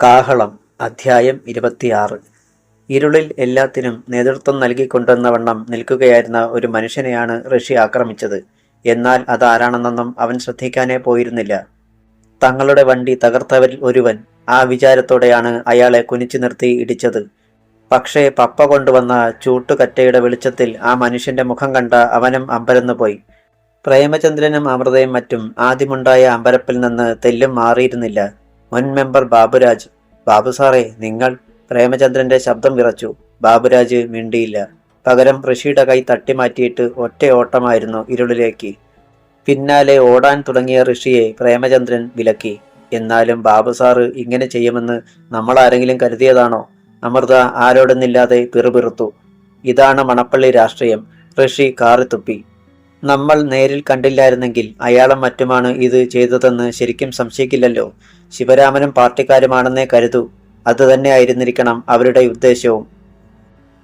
കാഹളം അധ്യായം ഇരുപത്തിയാറ്. ഇരുളിൽ എല്ലാത്തിനും നേതൃത്വം നൽകിക്കൊണ്ടെന്ന വണ്ണം നിൽക്കുകയായിരുന്ന ഒരു മനുഷ്യനെയാണ് ഋഷി ആക്രമിച്ചത്. എന്നാൽ അതാരാണെന്നൊന്നും അവൻ ശ്രദ്ധിക്കാനേ പോയിരുന്നില്ല. തങ്ങളുടെ വണ്ടി തകർത്തവരിൽ ഒരുവൻ ആ വിചാരത്തോടെയാണ് അയാളെ കുനിച്ചു നിർത്തി ഇടിച്ചത്. പക്ഷേ പപ്പ കൊണ്ടുവന്ന ചൂട്ടുകറ്റയുടെ വെളിച്ചത്തിൽ ആ മനുഷ്യന്റെ മുഖം കണ്ട അവനും അമ്പരന്നു പോയി പ്രേമചന്ദ്രനും അമൃതയും മറ്റും ആദ്യമുണ്ടായ അമ്പരപ്പിൽ നിന്ന് തെല്ലും മാറിയിരുന്നില്ല. മുൻ മെമ്പർ ബാബുരാജ് ബാബു സാറേ നിങ്ങൾ പ്രേമചന്ദ്രന്റെ ശബ്ദം വിറച്ചു. ബാബുരാജ് മിണ്ടിയില്ല. പകരം ഋഷിയുടെ കൈ തട്ടിമാറ്റിയിട്ട് ഒറ്റ ഓട്ടമായിരുന്നു ഇരുളിലേക്ക്. പിന്നാലെ ഓടാൻ തുടങ്ങിയ ഋഷിയെ പ്രേമചന്ദ്രൻ വിലക്കി. എന്നാലും ബാബു സാറ് ഇങ്ങനെ ചെയ്യുമെന്ന് നമ്മൾ ആരെങ്കിലും കരുതിയതാണോ? അമൃത ആരോടൊന്നില്ലാതെ പിറുപിറുത്തു. ഇതാണ് മണപ്പള്ളി രാഷ്ട്രീയം. ഋഷി കാറിത്തുപ്പി. നമ്മൾ നേരിൽ കണ്ടില്ലായിരുന്നെങ്കിൽ അയാളും മറ്റുമാണ് ഇത് ചെയ്തതെന്ന് ശരിക്കും സംശയിക്കില്ലല്ലോ. ശിവരാമനും പാർട്ടിക്കാരുമാണെന്നേ കരുതൂ. അതുതന്നെ ആയിരുന്നിരിക്കണം അവരുടെ ഉദ്ദേശവും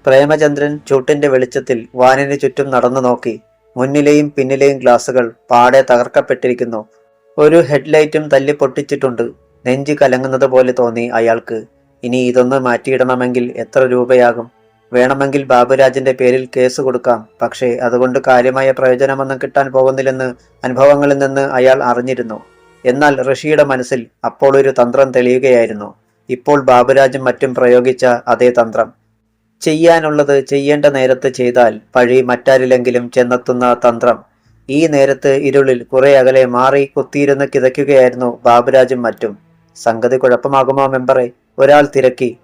പ്രേമചന്ദ്രൻ ചൂട്ടിന്റെ വെളിച്ചത്തിൽ വാനിന് ചുറ്റും നടന്നു നോക്കി. മുന്നിലെയും പിന്നിലെയും ഗ്ലാസുകൾ പാടെ തകർക്കപ്പെട്ടിരിക്കുന്നു. ഒരു ഹെഡ്ലൈറ്റും തല്ലി പൊട്ടിച്ചിട്ടുണ്ട്. നെഞ്ച് കലങ്ങുന്നത് പോലെ തോന്നി അയാൾക്ക്. ഇനി ഇതൊന്ന് മാറ്റിയിടണമെങ്കിൽ എത്ര രൂപയാകും? വേണമെങ്കിൽ ബാബുരാജിന്റെ പേരിൽ കേസ് കൊടുക്കാം. പക്ഷേ അതുകൊണ്ട് കാര്യമായ പ്രയോജനമൊന്നും കിട്ടാൻ പോകുന്നില്ലെന്ന് അനുഭവങ്ങളിൽ നിന്ന് അയാൾ അറിഞ്ഞിരുന്നു. എന്നാൽ ഋഷിയുടെ മനസ്സിൽ അപ്പോൾ ഒരു തന്ത്രം തെളിയുകയായിരുന്നു. ഇപ്പോൾ ബാബുരാജും മറ്റും പ്രയോഗിച്ച അതേ തന്ത്രം. ചെയ്യാനുള്ളത് ചെയ്യേണ്ട നേരത്ത് ചെയ്താൽ പഴി മറ്റാരിലെങ്കിലും ചെന്നെത്തുന്ന തന്ത്രം. ഈ നേരത്ത് ഇരുളിൽ കുറെ അകലെ മാറി കുത്തിയിരുന്ന് കിതയ്ക്കുകയായിരുന്നു ബാബുരാജും മറ്റും. സംഗതി കുഴപ്പമാകുമോ മെമ്പറെ? ഒരാൾ തിരക്കി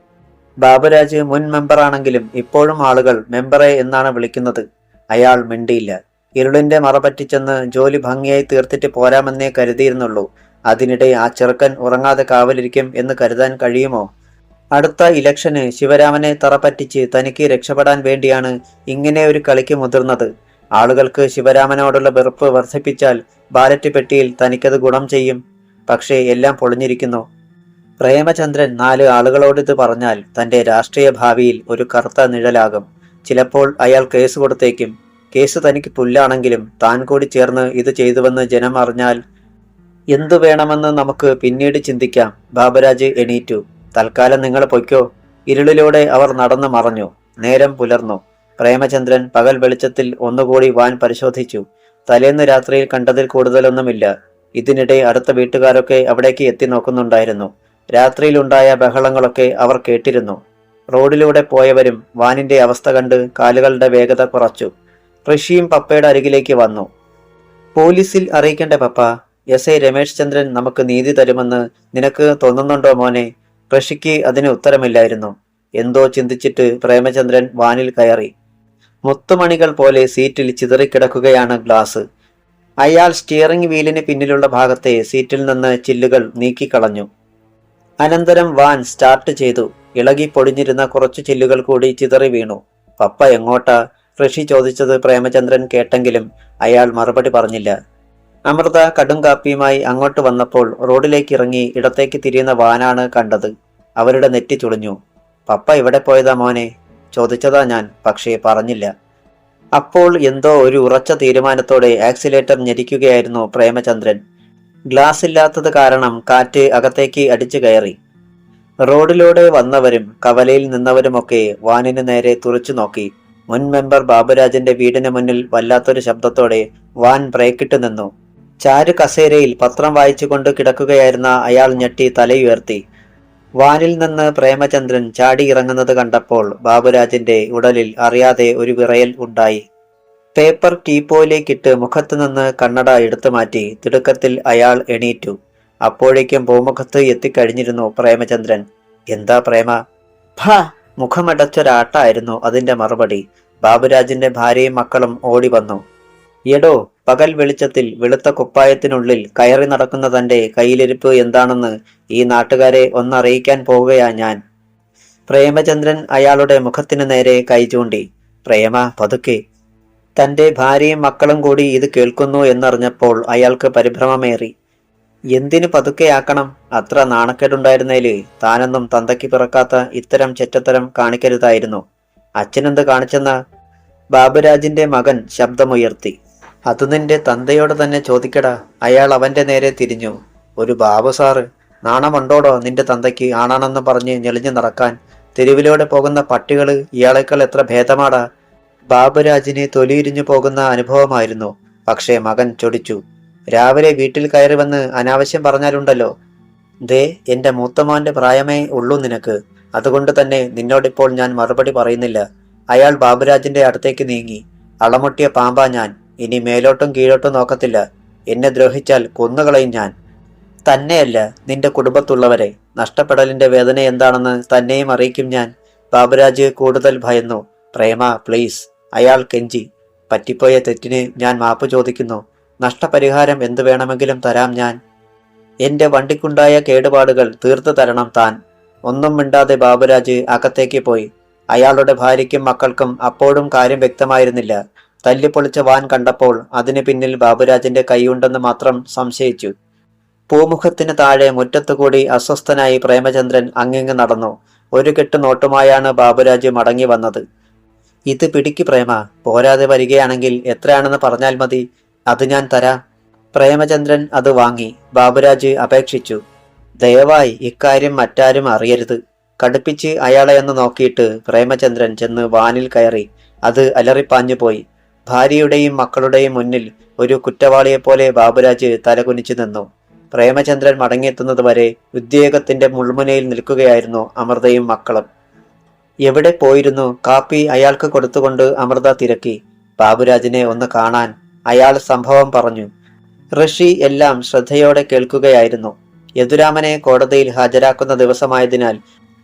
ബാബുരാജ് മുൻ മെമ്പറാണെങ്കിലും ഇപ്പോഴും ആളുകൾ മെമ്പറെ എന്നാണ് വിളിക്കുന്നത്. അയാൾ മിണ്ടിയില്ല. ഇരുളിന്റെ മറപറ്റിച്ചെന്ന് ജോലി ഭംഗിയായി തീർത്തിട്ട് പോരാമെന്നേ കരുതിയിരുന്നുള്ളൂ. അതിനിടെ ആ ചെറുക്കൻ ഉറങ്ങാതെ കാവലിരിക്കും എന്ന് കരുതാൻ കഴിയുമോ? അടുത്ത ഇലക്ഷന് ശിവരാമനെ തറപ്പറ്റിച്ച് തനിക്ക് രക്ഷപ്പെടാൻ വേണ്ടിയാണ് ഇങ്ങനെ ഒരു കളിക്ക് മുതിർന്നത്. ആളുകൾക്ക് ശിവരാമനോടുള്ള വെറുപ്പ് വർദ്ധിപ്പിച്ചാൽ ബാലറ്റ് പെട്ടിയിൽ തനിക്കത് ഗുണം ചെയ്യും. പക്ഷേ എല്ലാം പൊളിഞ്ഞിരിക്കുന്നു. പ്രേമചന്ദ്രൻ നാല് ആളുകളോട് ഇത് പറഞ്ഞാൽ തന്റെ രാഷ്ട്രീയ ഭാവിയിൽ ഒരു കറുത്ത നിഴലാകും. ചിലപ്പോൾ അയാൾ കേസ് കൊടുത്തേക്കും. കേസ് തനിക്ക് പുല്ലാണെങ്കിലും താൻ കൂടി ചേർന്ന് ഇത് ചെയ്തുവെന്ന് ജനം അറിഞ്ഞാൽ എന്തു വേണമെന്ന് നമുക്ക് പിന്നീട് ചിന്തിക്കാം. ബാബരാജ് എണീറ്റു. തൽക്കാലം നിങ്ങൾ പൊയ്ക്കോ. ഇരുളിലൂടെ അവർ നടന്നു മറഞ്ഞു. നേരം പുലർന്നു. പ്രേമചന്ദ്രൻ പകൽ വെളിച്ചത്തിൽ ഒന്നുകൂടി വാൻ പരിശോധിച്ചു. തലേന്ന് രാത്രിയിൽ കണ്ടതിൽ കൂടുതലൊന്നുമില്ല. ഇതിനിടെ അടുത്ത വീട്ടുകാരൊക്കെ അവിടേക്ക് എത്തി നോക്കുന്നുണ്ടായിരുന്നു. രാത്രിയിലുണ്ടായ ബഹളങ്ങളൊക്കെ അവർ കേട്ടിരുന്നു. റോഡിലൂടെ പോയവരും വാനിന്റെ അവസ്ഥ കണ്ട് കാലുകളുടെ വേഗത കുറച്ചു. ഋഷിയും പപ്പയുടെ അരികിലേക്ക് വന്നു. പോലീസിൽ അറിയിക്കേണ്ട പപ്പ? എസ് ഐ രമേശ് ചന്ദ്രൻ നമുക്ക് നീതി തരുമെന്ന് നിനക്ക് തോന്നുന്നുണ്ടോ മോനെ? ഋഷിക്ക് അതിന് ഉത്തരമില്ലായിരുന്നു. എന്തോ ചിന്തിച്ചിട്ട് പ്രേമചന്ദ്രൻ വാനിൽ കയറി. മുത്തുമണികൾ പോലെ സീറ്റിൽ ചിതറിക്കിടക്കുകയാണ് ഗ്ലാസ്. അയാൾ സ്റ്റിയറിംഗ് വീലിന് പിന്നിലുള്ള ഭാഗത്തെ സീറ്റിൽ നിന്ന് ചില്ലുകൾ നീക്കിക്കളഞ്ഞു. അനന്തരം വാൻ സ്റ്റാർട്ട് ചെയ്തു. ഇളകി പൊടിഞ്ഞിരുന്ന കുറച്ചു ചില്ലുകൾ കൂടി ചിതറി വീണു. പപ്പ എങ്ങോട്ടാ? ഋഷി ചോദിച്ചത് പ്രേമചന്ദ്രൻ കേട്ടെങ്കിലും അയാൾ മറുപടി പറഞ്ഞില്ല. അമൃത കടും കാപ്പിയുമായി അങ്ങോട്ട് വന്നപ്പോൾ റോഡിലേക്ക് ഇറങ്ങി ഇടത്തേക്ക് തിരിയുന്ന വാനാണ് കണ്ടത്. അവരുടെ നെറ്റി ചുളിഞ്ഞു. പപ്പ ഇവിടെ പോയതാ മോനെ? ചോദിച്ചതാ ഞാൻ പക്ഷേ പറഞ്ഞില്ല. അപ്പോൾ എന്തോ ഒരു ഉറച്ച തീരുമാനത്തോടെ ആക്സിലേറ്റർ ഞെരിക്കുകയായിരുന്നു പ്രേമചന്ദ്രൻ. ഗ്ലാസ് ഇല്ലാത്തത് കാരണം കാറ്റ് അകത്തേക്ക് അടിച്ചു കയറി. റോഡിലൂടെ വന്നവരും കവലയിൽ നിന്നവരുമൊക്കെ വാനിന് നേരെ തുറച്ചു നോക്കി. മുൻ മെമ്പർ ബാബുരാജന്റെ വീടിന് മുന്നിൽ വല്ലാത്തൊരു ശബ്ദത്തോടെ വാൻ ബ്രേക്കിട്ട് നിന്നു. ചാരു കസേരയിൽ പത്രം വായിച്ചുകൊണ്ട് കിടക്കുകയായിരുന്ന അയാൾ ഞെട്ടി തലയുയർത്തി. വാനിൽ നിന്ന് പ്രേമചന്ദ്രൻ ചാടി ഇറങ്ങുന്നത് കണ്ടപ്പോൾ ബാബുരാജിന്റെ ഉടലിൽ അറിയാതെ ഒരു വിറയൽ ഉണ്ടായി. പേപ്പർ ടീപ്പോയിലേക്കിട്ട് മുഖത്തു നിന്ന് കണ്ണട എടുത്തു മാറ്റി തിടുക്കത്തിൽ അയാൾ എണീറ്റു. അപ്പോഴേക്കും പൂമുഖത്ത് എത്തിക്കഴിഞ്ഞിരുന്നു പ്രേമചന്ദ്രൻ. എന്താ പ്രേമ? ഭ മുഖമടച്ചൊരാട്ടായിരുന്നു അതിന്റെ മറുപടി. ബാബുരാജിന്റെ ഭാര്യയും മക്കളും ഓടി വന്നു. എടോ പകൽ വെളിച്ചത്തിൽ വെളുത്ത കുപ്പായത്തിനുള്ളിൽ കയറി നടക്കുന്ന തന്റെ കയ്യിലിരിപ്പ് എന്താണെന്ന് ഈ നാട്ടുകാരെ ഒന്നറിയിക്കാൻ പോവുകയാ ഞാൻ. പ്രേമചന്ദ്രൻ അയാളുടെ മുഖത്തിന് നേരെ കൈ ചൂണ്ടി. പ്രേമ പതുക്കെ. തന്റെ ഭാര്യയും മക്കളും കൂടി ഇത് കേൾക്കുന്നു എന്നറിഞ്ഞപ്പോൾ അയാൾക്ക് പരിഭ്രമമേറി. എന്തിനു പതുക്കെയാക്കണം? അത്ര നാണക്കേടുണ്ടായിരുന്നേൽ താനെന്നും തന്തയ്ക്ക് പിറക്കാത്ത ഇത്തരം ചെറ്റത്തരം കാണിക്കരുതായിരുന്നു. അച്ഛനെന്ത് കാണിച്ചെന്ന? ബാബുരാജിന്റെ മകൻ ശബ്ദമുയർത്തി. അത് നിന്റെ തന്തയോട് തന്നെ ചോദിക്കടാ. അയാൾ അവന്റെ നേരെ തിരിഞ്ഞു. ഒരു ബാബു സാറ് നാണമുണ്ടോടോ നിന്റെ തന്തയ്ക്ക്? ആണാണെന്ന് പറഞ്ഞ് ഞെളിഞ്ഞു നടക്കാൻ. തെരുവിലൂടെ പോകുന്ന പട്ടികൾ ഇയാളേക്കാൾ എത്ര ഭേദമാടാ. ബാബുരാജിന് തൊലിയിരിഞ്ഞു പോകുന്ന അനുഭവമായിരുന്നു. പക്ഷേ മകൻ ചൊടിച്ചു. രാവിലെ വീട്ടിൽ കയറി വന്ന് അനാവശ്യം പറഞ്ഞാലുണ്ടല്ലോ. ദേ എന്റെ മൂത്തമാന്റെ പ്രായമേ ഉള്ളൂ നിനക്ക്. അതുകൊണ്ട് തന്നെ നിന്നോടിപ്പോൾ ഞാൻ മറുപടി പറയുന്നില്ല. അയാൾ ബാബുരാജിന്റെ അടുത്തേക്ക് നീങ്ങി. അളമുട്ടിയ പാമ്പാ ഞാൻ. ഇനി മേലോട്ടും കീഴോട്ടും നോക്കത്തില്ല. എന്നെ ദ്രോഹിച്ചാൽ കൊന്നുകളയും ഞാൻ. തന്നെയല്ല നിന്റെ കുടുംബത്തുള്ളവരെ. നഷ്ടപ്പെടലിന്റെ വേദന എന്താണെന്ന് തന്നെയും അറിയിക്കും ഞാൻ. ബാബുരാജ് കൂടുതൽ ഭയന്നു. പ്രേമ പ്ലീസ്. അയാൾ കെഞ്ചി. പറ്റിപ്പോയ തെറ്റിന് ഞാൻ മാപ്പ് ചോദിക്കുന്നു. നഷ്ടപരിഹാരം എന്തു വേണമെങ്കിലും തരാം ഞാൻ. എന്റെ വണ്ടിക്കുണ്ടായ കേടുപാടുകൾ തീർത്തു തരണം താൻ. ഒന്നും മിണ്ടാതെ ബാബുരാജ് അകത്തേക്ക് പോയി. അയാളുടെ ഭാര്യയ്ക്കും മക്കൾക്കും അപ്പോഴും കാര്യം വ്യക്തമായിരുന്നില്ല. തല്ലിപ്പൊളിച്ച വാൻ കണ്ടപ്പോൾ അതിന് പിന്നിൽ ബാബുരാജിന്റെ കൈയുണ്ടെന്ന് മാത്രം സംശയിച്ചു. പൂമുഖത്തിന് താഴെ മുറ്റത്തുകൂടി അസ്വസ്ഥനായി പ്രേമചന്ദ്രൻ അങ്ങിങ്ങ് നടന്നു. ഒരു കെട്ട് നോട്ടുമായാണ് ബാബുരാജ് മടങ്ങി വന്നത്. ഇത് പിടിക്ക് പ്രേമ. പോരാതെ വരികയാണെങ്കിൽ എത്രയാണെന്ന് പറഞ്ഞാൽ മതി. അത് ഞാൻ തരാ. പ്രേമചന്ദ്രൻ അത് വാങ്ങി. ബാബുരാജ് അപേക്ഷിച്ചു. ദയവായി ഇക്കാര്യം മറ്റാരും അറിയരുത്. കടുപ്പിച്ച് അയാളെ ഒന്ന് നോക്കിയിട്ട് പ്രേമചന്ദ്രൻ ചെന്ന് വാനിൽ കയറി. അത് അലറിപ്പാഞ്ഞു പോയി. ഭാര്യയുടെയും മക്കളുടെയും മുന്നിൽ ഒരു കുറ്റവാളിയെപ്പോലെ ബാബുരാജ് തലകുനിച്ചു നിന്നു. പ്രേമചന്ദ്രൻ മടങ്ങിയെത്തുന്നതുവരെ ഉദ്യോഗത്തിന്റെ മുൾമുനയിൽ നിൽക്കുകയായിരുന്നു അമൃതയും മക്കളും. എവിടെ പോയിരുന്നു? കാപ്പി അയാൾക്ക് കൊടുത്തുകൊണ്ട് അമൃത തിരക്കി. ബാബുരാജിനെ ഒന്ന് കാണാൻ അയാൾ സംഭവം പറഞ്ഞു. ഋഷി എല്ലാം ശ്രദ്ധയോടെ കേൾക്കുകയായിരുന്നു. യദുരാമനെ കോടതിയിൽ ഹാജരാക്കുന്ന ദിവസമായതിനാൽ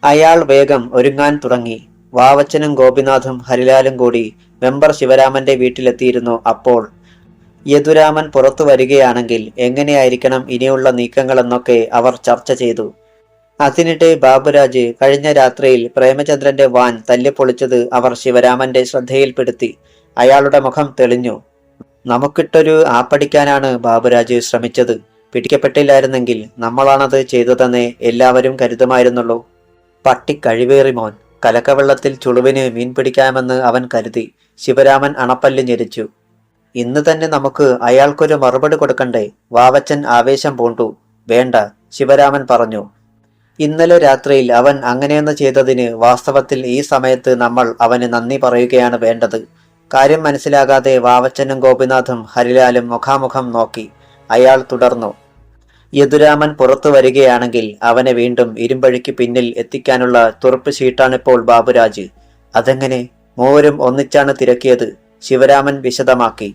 അയാൾ വേഗം ഒരുങ്ങാൻ തുടങ്ങി. വാവച്ചനും ഗോപിനാഥും ഹരിലാലും കൂടി വെമ്പർ ശിവരാമന്റെ വീട്ടിലെത്തിയിരുന്നു അപ്പോൾ. യദുരാമൻ പുറത്തു വരികയാണെങ്കിൽ എങ്ങനെയായിരിക്കണം ഇനിയുള്ള നീക്കങ്ങളെന്നൊക്കെ അവർ ചർച്ച ചെയ്തു. അതിനിടെ ബാബുരാജ് കഴിഞ്ഞ രാത്രിയിൽ പ്രേമചന്ദ്രന്റെ വാൻ തല്ലിപ്പൊളിച്ചത് അവർ ശിവരാമന്റെ ശ്രദ്ധയിൽപ്പെടുത്തി. അയാളുടെ മുഖം തെളിഞ്ഞു. നമുക്കിട്ടൊരു ആപ്പടിക്കാനാണ് ബാബുരാജ് ശ്രമിച്ചത്. പിടിക്കപ്പെട്ടില്ലായിരുന്നെങ്കിൽ നമ്മളാണത് ചെയ്തതെന്നേ എല്ലാവരും കരുതുമായിരുന്നുള്ളൂ. പട്ടി കഴിവേറി മോൻ കലക്കവെള്ളത്തിൽ ചുളുവിന് മീൻ പിടിക്കാമെന്ന് അവൻ കരുതി ശിവരാമൻ അണപ്പല്ല് ഞെരിച്ചു. ഇന്ന് തന്നെ നമുക്ക് അയാൾക്കൊരു മറുപടി കൊടുക്കണ്ടേ? വാവച്ചൻ ആവേശം പൂണ്ടു. വേണ്ട ശിവരാമൻ പറഞ്ഞു. ഇന്നലെ രാത്രിയിൽ അവൻ അങ്ങനെയൊന്ന് ചെയ്തതിന് വാസ്തവത്തിൽ ഈ സമയത്ത് നമ്മൾ അവന് നന്ദി പറയുകയാണ് വേണ്ടത്. കാര്യം മനസ്സിലാകാതെ വാവച്ചനും ഗോപിനാഥും ഹരിലാലും മുഖാമുഖം നോക്കി അയാൾ തുടർന്നു. യദുരാമൻ പുറത്തു വരികയാണെങ്കിൽ അവനെ വീണ്ടും ഇരുമ്പഴിക്ക് പിന്നിൽ എത്തിക്കാനുള്ള തുറപ്പ് ഷീട്ടാണിപ്പോൾ ബാബുരാജ്. അതെങ്ങനെ? മൂവരും ഒന്നിച്ചാണ് തിരക്കിയത് ശിവരാമൻ വിശദമാക്കി.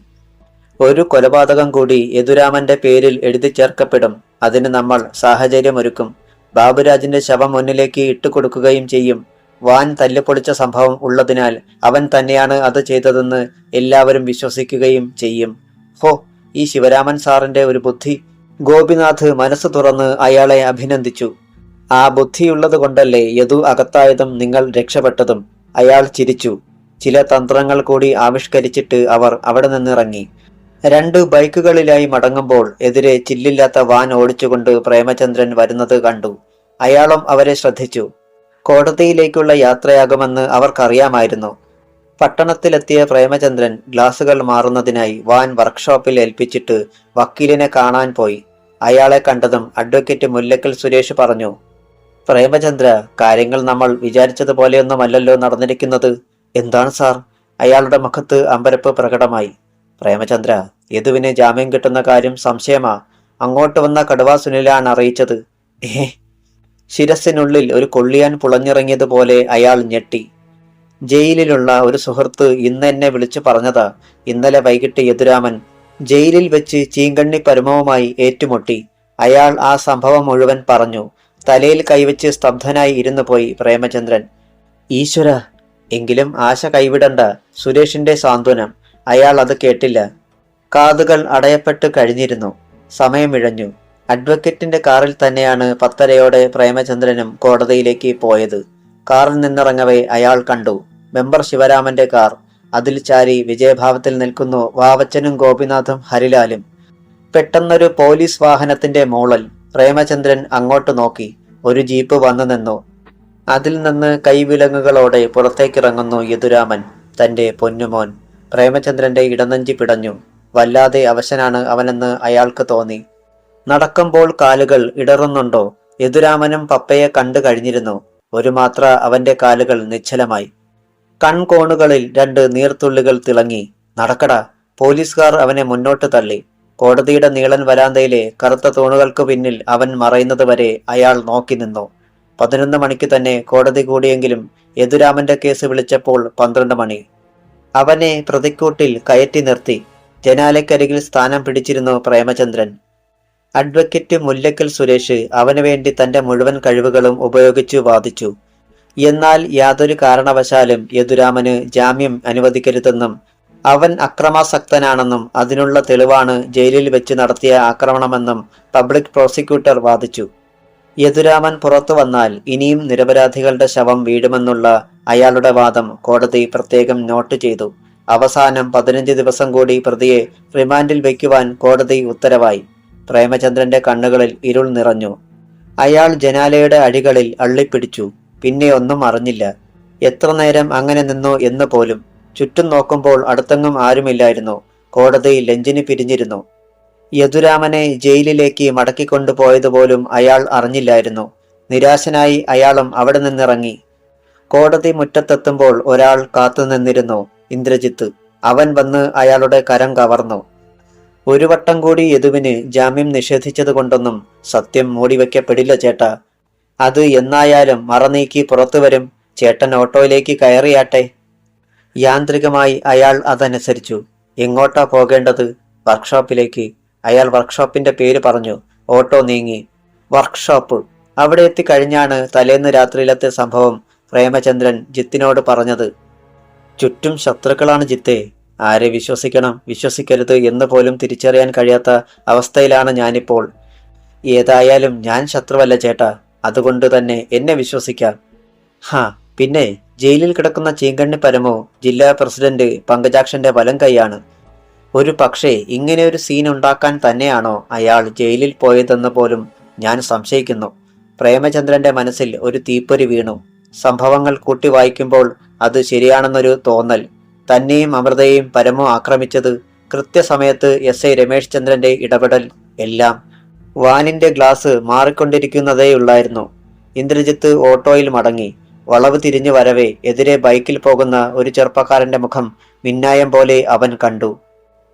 ഒരു കൊലപാതകം കൂടി യദുരാമന്റെ പേരിൽ എഴുതി ചേർക്കപ്പെടും അതിന് നമ്മൾ സാഹചര്യമൊരുക്കും. ബാബുരാജിന്റെ ശവം മുന്നിലേക്ക് ഇട്ടുകൊടുക്കുകയും ചെയ്യും. വാൻ തല്ലിപ്പൊളിച്ച സംഭവം ഉള്ളതിനാൽ അവൻ തന്നെയാണ് അത് ചെയ്തതെന്ന് എല്ലാവരും വിശ്വസിക്കുകയും ചെയ്യും. ഹോ ഈ ശിവരാമൻ സാറിന്റെ ഒരു ബുദ്ധി. ഗോപിനാഥ് മനസ്സ് തുറന്ന് അയാളെ അഭിനന്ദിച്ചു. ആ ബുദ്ധിയുള്ളത് കൊണ്ടല്ലേ യദു അകത്തായതും നിങ്ങൾ രക്ഷപ്പെട്ടതും. അയാൾ ചിരിച്ചു. ചില തന്ത്രങ്ങൾ കൂടി ആവിഷ്കരിച്ചിട്ട് അവർ അവിടെ നിന്നിറങ്ങി. രണ്ട് ബൈക്കുകളിലായി മടങ്ങുമ്പോൾ എതിരെ ചില്ലില്ലാത്ത വാൻ ഓടിച്ചുകൊണ്ട് പ്രേമചന്ദ്രൻ വരുന്നത് കണ്ടു. അയാളും അവരെ ശ്രദ്ധിച്ചു. കോടതിയിലേക്കുള്ള യാത്രയാകുമെന്ന് അവർക്കറിയാമായിരുന്നു. പട്ടണത്തിലെത്തിയ പ്രേമചന്ദ്രൻ ഗ്ലാസുകൾ മാറുന്നതിനായി വാൻ വർക്ക്ഷോപ്പിൽ ഏൽപ്പിച്ചിട്ട് വക്കീലിനെ കാണാൻ പോയി. അയാളെ കണ്ടതും അഡ്വക്കേറ്റ് മുല്ലക്കൽ സുരേഷ് പറഞ്ഞു പ്രേമചന്ദ്ര കാര്യങ്ങൾ നമ്മൾ വിചാരിച്ചതുപോലെയൊന്നുമല്ലല്ലോ നടന്നിരിക്കുന്നത്. എന്താണ് സാർ? അയാളുടെ മുഖത്ത് അമ്പരപ്പ് പ്രകടമായി. പ്രേമചന്ദ്ര യദുവിന് ജാമ്യം കിട്ടുന്ന കാര്യം സംശയമാ. അങ്ങോട്ട് വന്ന കടുവാ സുനിലാണ് അറിയിച്ചത്. ഏ ശിരസിനുള്ളിൽ ഒരു കൊള്ളിയാൻ പുളഞ്ഞിറങ്ങിയതുപോലെ അയാൾ ഞെട്ടി. ജയിലിലുള്ള ഒരു സുഹൃത്ത് ഇന്ന് എന്നെ വിളിച്ചു പറഞ്ഞതാ. ഇന്നലെ വൈകിട്ട് യദുരാമൻ ജയിലിൽ വെച്ച് ചീങ്കണ്ണി പരമവുമായി ഏറ്റുമുട്ടി. അയാൾ ആ സംഭവം മുഴുവൻ പറഞ്ഞു. തലയിൽ കൈവച്ച് സ്തബ്ധനായി ഇരുന്നു പോയി പ്രേമചന്ദ്രൻ. ഈശ്വര എങ്കിലും ആശ കൈവിടണ്ട സുരേഷിന്റെ സാന്ത്വനം. അയാൾ അത് കേട്ടില്ല. കാതുകൾ അടയപ്പെട്ട് കഴിഞ്ഞിരുന്നു. സമയമിഴഞ്ഞു അഡ്വക്കേറ്റിന്റെ കാറിൽ തന്നെയാണ് പത്തരയോടെ പ്രേമചന്ദ്രനും കോടതിയിലേക്ക് പോയത്. കാറിൽ നിന്നിറങ്ങവേ അയാൾ കണ്ടു. മെമ്പർ ശിവരാമന്റെ കാർ. അതിൽ ചാരി വിജയഭാവത്തിൽ നിൽക്കുന്നു വാവച്ചനും ഗോപിനാഥും ഹരിലാലും. പെട്ടെന്നൊരു പോലീസ് വാഹനത്തിന്റെ മൂളൽ പ്രേമചന്ദ്രൻ അങ്ങോട്ട് നോക്കി. ഒരു ജീപ്പ് വന്നു നിന്നു. അതിൽ നിന്ന് കൈവിലങ്ങുകളോടെ പുറത്തേക്കിറങ്ങുന്നു യദുരാമൻ തന്റെ പൊന്നുമോൻ. പ്രേമചന്ദ്രന്റെ ഇടനഞ്ചി പിടഞ്ഞു. വല്ലാതെ അവശനാണ് അവനെന്ന് അയാൾക്ക് തോന്നി. നടക്കുമ്പോൾ കാലുകൾ ഇടറുന്നുണ്ടോ? യദുരാമനും പപ്പയെ കണ്ടു കഴിഞ്ഞിരുന്നു. ഒരു മാത്ര അവന്റെ കാലുകൾ നിശ്ചലമായി. കൺകോണുകളിൽ രണ്ട് നീർത്തുള്ളികൾ തിളങ്ങി. നടക്കട പോലീസുകാർ അവനെ മുന്നോട്ട് തള്ളി. കോടതിയുടെ നീളൻ വരാന്തയിലെ കറുത്ത തൂണുകൾക്ക് പിന്നിൽ അവൻ മറയുന്നത് വരെ അയാൾ നോക്കി നിന്നു. പതിനൊന്ന് മണിക്ക് തന്നെ കോടതി കൂടിയെങ്കിലും യദുരാമന്റെ കേസ് വിളിച്ചപ്പോൾ പന്ത്രണ്ട് മണി. അവനെ പ്രതിക്കൂട്ടിൽ കയറ്റി നിർത്തി. ജനാലയ്ക്കരികിൽ സ്ഥാനം പിടിച്ചിരുന്നു പ്രേമചന്ദ്രൻ. അഡ്വക്കേറ്റ് മുല്ലക്കൽ സുരേഷ് അവന് വേണ്ടി തന്റെ മുഴുവൻ കഴിവുകളും ഉപയോഗിച്ചു വാദിച്ചു. എന്നാൽ യാതൊരു കാരണവശാലും യദുരാമന് ജാമ്യം അനുവദിക്കരുതെന്നും അവൻ അക്രമാസക്തനാണെന്നും അതിനുള്ള തെളിവാണ് ജയിലിൽ വെച്ച് നടത്തിയ ആക്രമണമെന്നും പബ്ലിക് പ്രോസിക്യൂട്ടർ വാദിച്ചു. യദുരാമൻ പുറത്തു വന്നാൽ ഇനിയും നിരപരാധികളുടെ ശവം വീഴുമെന്നുള്ള അയാളുടെ വാദം കോടതി പ്രത്യേകം നോട്ട് ചെയ്തു. അവസാനം പതിനഞ്ച് ദിവസം കൂടി പ്രതിയെ റിമാൻഡിൽ വയ്ക്കുവാൻ കോടതി ഉത്തരവായി. പ്രേമചന്ദ്രന്റെ കണ്ണുകളിൽ ഇരുൾ നിറഞ്ഞു. അയാൾ ജനാലയുടെ അടികളിൽ അള്ളിപ്പിടിച്ചു. പിന്നെ ഒന്നും അറിഞ്ഞില്ല. എത്ര നേരം അങ്ങനെ നിന്നു എന്ന് പോലും. ചുറ്റും നോക്കുമ്പോൾ അടുത്തെങ്ങും ആരുമില്ലായിരുന്നു. കോടതി ലഞ്ചിന് പിരിഞ്ഞിരുന്നു. യദുരാമനെ ജയിലിലേക്ക് മടക്കിക്കൊണ്ടുപോയതുപോലും അയാൾ അറിഞ്ഞില്ലായിരുന്നു. നിരാശനായി അയാളും അവിടെ നിന്നിറങ്ങി. കോടതി മുറ്റത്തെത്തുമ്പോൾ ഒരാൾ കാത്തുനിന്നിരുന്നു. ഇന്ദ്രജിത്ത്. അവൻ വന്ന് അയാളുടെ കരം കവർന്നു. ഒരു വട്ടം കൂടി യദുവിന് ജാമ്യം നിഷേധിച്ചത് കൊണ്ടൊന്നും സത്യം മൂടിവെക്കപ്പെടില്ല ചേട്ട. അത് എന്നായാലും മറനീക്കി പുറത്തു വരും. ചേട്ടൻ ഓട്ടോയിലേക്ക് കയറിയാട്ടെ. യാന്ത്രികമായി അയാൾ അതനുസരിച്ചു. എങ്ങോട്ടാ പോകേണ്ടത്? വർക്ക്ഷോപ്പിലേക്ക്. അയാൾ വർക്ക്ഷോപ്പിന്റെ പേര് പറഞ്ഞു. ഓട്ടോ നീങ്ങി. വർക്ക്ഷോപ്പ്. അവിടെ എത്തിക്കഴിഞ്ഞാണ് തലേന്ന് രാത്രിയിലത്തെ സംഭവം പ്രേമചന്ദ്രൻ ജിത്തിനോട് പറഞ്ഞത്. ചുറ്റും ശത്രുക്കളാണ് ജിത്തെ. ആരെ വിശ്വസിക്കണം? വിശ്വസിക്കരുത് എന്ന് പോലും തിരിച്ചറിയാൻ കഴിയാത്ത അവസ്ഥയിലാണ് ഞാനിപ്പോൾ. ഏതായാലും ഞാൻ ശത്രുവല്ല ചേട്ടാ. അതുകൊണ്ട് തന്നെ എന്നെ വിശ്വസിക്കാം. ഹാ പിന്നെ ജയിലിൽ കിടക്കുന്ന ചീങ്കണ്ണി പരമോ ജില്ലാ പ്രസിഡന്റ് പങ്കജാക്ഷന്റെ വലം കൈയാണ്. ഒരു പക്ഷേ ഇങ്ങനെ ഒരു സീൻ ഉണ്ടാക്കാൻ തന്നെയാണോ അയാൾ ജയിലിൽ പോയതെന്ന് പോലും ഞാൻ സംശയിക്കുന്നു. പ്രേമചന്ദ്രന്റെ മനസ്സിൽ ഒരു തീപ്പൊരി വീണു. സംഭവങ്ങൾ കൂട്ടി വായിക്കുമ്പോൾ അത് ശരിയാണെന്നൊരു തോന്നൽ. തന്നെയും അമൃതയെയും പരമോ ആക്രമിച്ചത് കൃത്യസമയത്ത് എസ് ഐ രമേശ് ചന്ദ്രന്റെ ഇടപെടൽ എല്ലാം. വാനിന്റെ ഗ്ലാസ് മാറിക്കൊണ്ടിരിക്കുന്നതേയുള്ളായിരുന്നു. ഇന്ദ്രജിത്ത് ഓട്ടോയിൽ മടങ്ങി. വളവ് തിരിഞ്ഞു വരവേ എതിരെ ബൈക്കിൽ പോകുന്ന ഒരു ചെറുപ്പക്കാരന്റെ മുഖം മിന്നായം പോലെ അവൻ കണ്ടു.